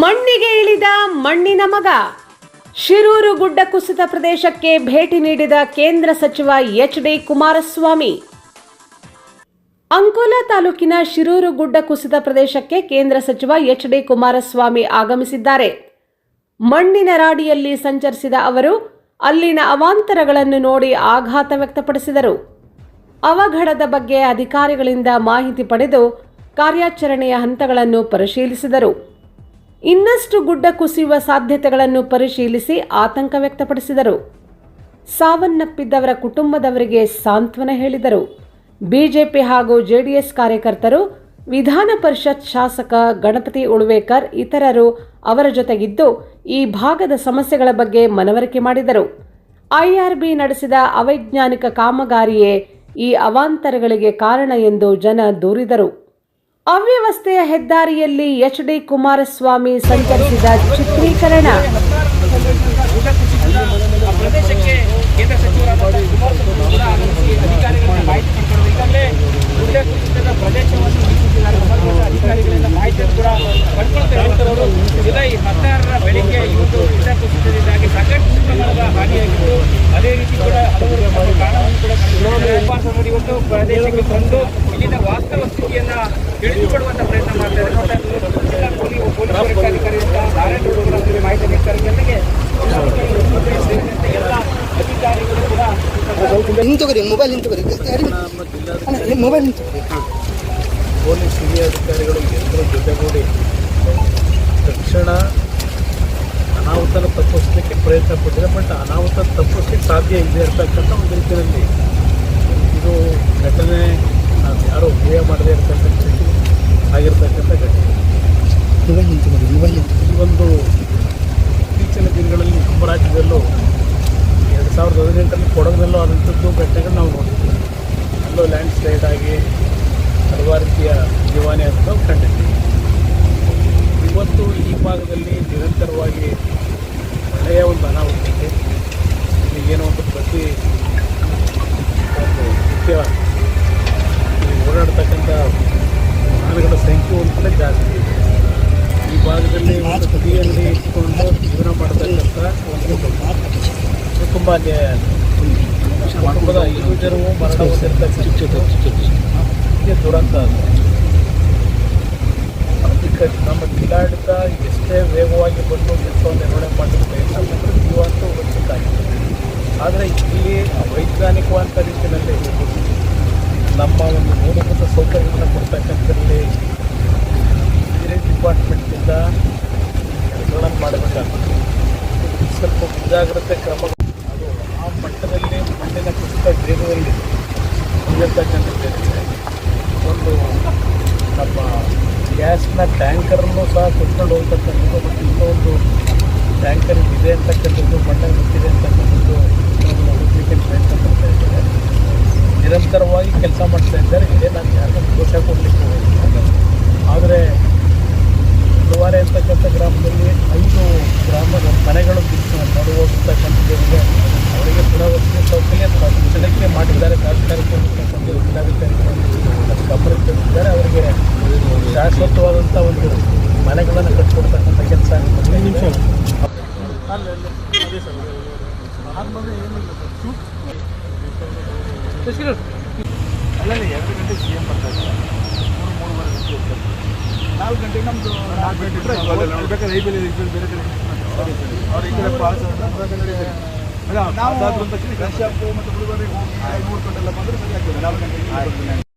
ಮಣ್ಣಿಗೆ ಇಳಿದ ಮಣ್ಣಿನ ಮಗ. ಶಿರೂರು ಗುಡ್ಡ ಕುಸಿತ ಪ್ರದೇಶಕ್ಕೆ ಭೇಟಿ ನೀಡಿದ ಕೇಂದ್ರ ಸಚಿವ ಎಚ್ ಡಿ ಕುಮಾರಸ್ವಾಮಿ. ಅಂಕೋಲಾ ತಾಲೂಕಿನ ಶಿರೂರು ಗುಡ್ಡ ಕುಸಿತ ಪ್ರದೇಶಕ್ಕೆ ಕೇಂದ್ರ ಸಚಿವ ಎಚ್ ಡಿ ಕುಮಾರಸ್ವಾಮಿ ಆಗಮಿಸಿದ್ದಾರೆ. ಮಣ್ಣಿನ ರಾಡಿಯಲ್ಲಿ ಸಂಚರಿಸಿದ ಅವರು ಅಲ್ಲಿನ ಅವಾಂತರಗಳನ್ನು ನೋಡಿ ಆಘಾತ ವ್ಯಕ್ತಪಡಿಸಿದರು. ಅವಘಡದ ಬಗ್ಗೆ ಅಧಿಕಾರಿಗಳಿಂದ ಮಾಹಿತಿ ಪಡೆದು ಕಾರ್ಯಾಚರಣೆಯ ಹಂತಗಳನ್ನು ಪರಿಶೀಲಿಸಿದರು. ಇನ್ನಷ್ಟು ಗುಡ್ಡ ಕುಸಿಯುವ ಸಾಧ್ಯತೆಗಳನ್ನು ಪರಿಶೀಲಿಸಿ ಆತಂಕ ವ್ಯಕ್ತಪಡಿಸಿದರು. ಸಾವನ್ನಪ್ಪಿದ್ದವರ ಕುಟುಂಬದವರಿಗೆ ಸಾಂತ್ವನ ಹೇಳಿದರು. ಬಿಜೆಪಿ ಹಾಗೂ ಜೆಡಿಎಸ್ ಕಾರ್ಯಕರ್ತರು, ವಿಧಾನ ಪರಿಷತ್ ಶಾಸಕ ಗಣಪತಿ ಉಳ್ವೇಕರ್ ಇತರರು ಅವರ ಜೊತೆಗಿದ್ದು ಈ ಭಾಗದ ಸಮಸ್ಯೆಗಳ ಬಗ್ಗೆ ಮನವರಿಕೆ ಮಾಡಿದರು. ಐಆರ್ಬಿ ನಡೆಸಿದ ಅವೈಜ್ಞಾನಿಕ ಕಾಮಗಾರಿಯೇ ಈ ಅವಾಂತರಗಳಿಗೆ ಕಾರಣ ಎಂದು ಜನ ದೂರಿದರು. ಅವ್ಯವಸ್ಥೆಯ ಹೆದ್ದಾರಿಯಲ್ಲಿ ಎಚ್ ಡಿ ಕುಮಾರಸ್ವಾಮಿ ಸಂಚರಿಸಿದ ಚಿತ್ರೀಕರಣ. ಜುಲೈ ಹದಿನಾರರ ಬೆಳಿಗ್ಗೆ ಇವತ್ತು ಸಾಕಷ್ಟು ಪ್ರಮಾಣದ ಹಾನಿಯಾಗಿತ್ತು ಅದೇ ರೀತಿ ಕೂಡ ಹಲವರು ತಮ್ಮ ಪ್ರಾಣವನ್ನು ಕೂಡ ಒಂದು ಇವತ್ತು ಪ್ರದೇಶಕ್ಕೆ ಬಂದು ಇಲ್ಲಿನ ವಾಸ್ತವ ಸ್ಥಿತಿಯನ್ನ ತಿಳಿದುಕೊಡುವಂತ ಪ್ರಯತ್ನ ಮಾಡ್ತಾರೆ ಜಿಲ್ಲಾ ಪೊಲೀಸ್ ವರಿಷ್ಠಾಧಿಕಾರಿಯಿಂದ ಮಾಹಿತಿ ನೀಡ್ತಾರೆ. ಜೊತೆಗೆ ಎಲ್ಲ ಅಧಿಕಾರಿಗಳು ಮೊಬೈಲ್ ಪೊಲೀಸ್ ಹಿರಿಯ ಅಧಿಕಾರಿಗಳು ಎಲ್ಲರೂ ಜೊತೆಗೂಡಿ ತಕ್ಷಣ ಅನಾಹುತನ ತಪ್ಪಿಸ್ಲಿಕ್ಕೆ ಪ್ರಯತ್ನ ಪಟ್ಟಿದೆ. ಬಟ್ ಅನಾಹುತ ತಪ್ಪಿಸ್ಲಿಕ್ಕೆ ಸಾಧ್ಯ ಇದೆ ಅಂತಕ್ಕಂಥ ಒಂದು ರೀತಿಯಲ್ಲಿ ಇದು ಘಟನೆ ನಾವು ಯಾರೂ ಊಹೆ ಮಾಡದೇ ಇರ್ತಕ್ಕಂಥ ಆಗಿರ್ತಕ್ಕಂಥ ಘಟನೆ. ಈ ಒಂದು ಇತ್ತೀಚಿನ ದಿನಗಳಲ್ಲಿ ನಮ್ಮ ರಾಜ್ಯದಲ್ಲೂ ಎರಡು ಸಾವಿರದ ಹದಿನೆಂಟರಲ್ಲಿ ಕೊಡಗಿನಲ್ಲೂ ಆದಂಥದ್ದು ಘಟನೆಗಳು ನಾವು ನೋಡ್ತೀವಿ ಅಲ್ಲೂ ಲ್ಯಾಂಡ್ ಸ್ಲೈಡ್ ಆಗಿ ಹಲವಾರು ರೀತಿಯ ಜೀವಾನೆ ಅಂತ ಕಂಡಿದ್ದೀವಿ ಇವತ್ತು ಈ ಭಾಗದಲ್ಲಿ ನಿರಂತರವಾಗಿ ಮಳೆಯ ಒಂದು ಅನಾಹುತಕ್ಕೆ ಏನೋ ಒಂದು ಪ್ರತಿ ಮುಖ್ಯ ಓಡಾಡ್ತಕ್ಕಂಥ ವಾಹನಗಳ ಸಂಖ್ಯೆ ಕಡೆ ಜಾಸ್ತಿ ಇದೆ. ಈ ಭಾಗದಲ್ಲಿ ಒಂದು ತುದಿಯಲ್ಲಿ ಇಟ್ಕೊಂಡು ಜೀವನ ಮಾಡತಕ್ಕಂಥ ಒಂದು ತುಂಬ ಅಲ್ಲಿ ಕುಟುಂಬದ ಐದು ಜನವು ಮರಣ ಹೊಂದಿರ್ತಕ್ಕಂಥ ದುರಂತ ಅದು. ಅದಕ್ಕೆ ನಮ್ಮ ಜಿಲ್ಲಾಡಳಿತ ಎಷ್ಟೇ ವೇಗವಾಗಿ ಬಂದು ಕೆಲಸವನ್ನು ನಿರ್ವಹಣೆ ಮಾಡಲಿಕ್ಕೆ ಅಂತಂದರೆ ಜೀವ ಅಂತೂ ಉಳಿಸಕ್ಕಾಗಿದೆ ಆದರೆ ಇಲ್ಲಿ ವೈಜ್ಞಾನಿಕವಾದ ರೀತಿಯಲ್ಲಿ ನಮ್ಮ ಒಂದು ಮೂಲಭೂತ ಸೌಕರ್ಯಗಳನ್ನು ಕೊಡ್ತಕ್ಕಂಥದ್ರಲ್ಲಿ ಇಂಜಿನಿಯರಿಂಗ್ ಡಿಪಾರ್ಟ್ಮೆಂಟಿಂದ ಕೆಲಸಗಳನ್ನು ಮಾಡಬೇಕಾಗ್ತದೆ. ಸ್ವಲ್ಪ ಮುಂಜಾಗ್ರತೆ ಕ್ರಮ ಅದು ಆ ಮಟ್ಟದಲ್ಲಿ ಮಣ್ಣಿನ ಕುಸಿತ ವೇಗದಲ್ಲಿ ಒಂದು ನಮ್ಮ ಗ್ಯಾಸ್ನ ಟ್ಯಾಂಕರನ್ನು ಸಹ ಕೊಟ್ಕೊಂಡು ಹೋಗ್ತಕ್ಕಂಥದ್ದು ಮತ್ತು ಇನ್ನೊಂದು ಟ್ಯಾಂಕರ್ ಇದೆ ಅಂತಕ್ಕಂಥದ್ದು ಮಣ್ಣಲ್ಲಿ ಗೊತ್ತಿದೆ ಅಂತಕ್ಕಂಥದ್ದು ಹುಡುಕಲಿಕ್ಕೆ ಪ್ರಯತ್ನ ಪಡ್ತಾ ಇದ್ದಾರೆ ನಿರಂತರವಾಗಿ ಕೆಲಸ ಮಾಡ್ತಾ ಇದ್ದಾರೆ. ಇದೇ ನಾನು ಯಾರಿಗೂ ದೋಷ ಕೊಡಲಿಕ್ಕೆ ಹೋಗಿಲ್ಲ ಆದರೆ ಗುರುವಾರೆ ಅಂತಕ್ಕಂಥ ಗ್ರಾಮದಲ್ಲಿ ಐದು ಗ್ರಾಮದ ಮನೆಗಳು ಬಿಟ್ಟು ನಡು ಹೋಗ್ತಕ್ಕಂಥದ್ದಿದೆ ಅವರಿಗೆ ಪುನರ್ವಸತಿ ಸೌಕರ್ಯ ತಕ್ಷಣಕ್ಕೆ ಮಾಡಿದ್ದಾರೆ ತಾತ್ಕಾಲಿಕ ಅಂತಕ್ಕಂಥ ಜಿಲ್ಲಾಧಿಕಾರಿಗಳು ಅದು ಗಮನಕ್ಕೆ ತಂದಿದ್ದಾರೆ ಅವರಿಗೆ ಶಾಶ್ವತವಾದಂಥ ಒಂದು ಮನೆಗಳನ್ನು ಕಟ್ಕೊಡ್ತಕ್ಕಂಥ ಕೆಲಸ ನಿಮಿಷ ಅದೇ ಸರ್ ಆದ್ಮೇಲೆ ಏನಿಲ್ಲ ಅಲ್ಲಲ್ಲಿ ಎರಡು ಗಂಟೆ ಸಿ ಎಂ ಬರ್ತಾ ಇದ್ದಾರೆ ಮೂರು ಮೂರುವರೆ ಗಂಟೆ ಹೋಗ್ತಾರೆ ನಾಲ್ಕು ಗಂಟೆಗೆ ನಮ್ಮದು ನಾಲ್ಕು ಗಂಟೆ ಬೇಕಾದ್ರೆ ಐ ಬೇರೆ ಬೇರೆ ಕಡೆ ಅವ್ರು ಈ ಕಡೆ ಪಾಸ್ ನಾವು ತಕ್ಷಣ ಗನ್ ಶಾಪ್ ಮತ್ತು ಹುಡುಗರಿಗೆ ಹೋಗಿ ನೋಡ್ಕೊಂಡೆಲ್ಲ ಬಂದರೆ ಸರಿ ಆಗ್ತದೆ ನಾಲ್ಕು ಗಂಟೆಗೆ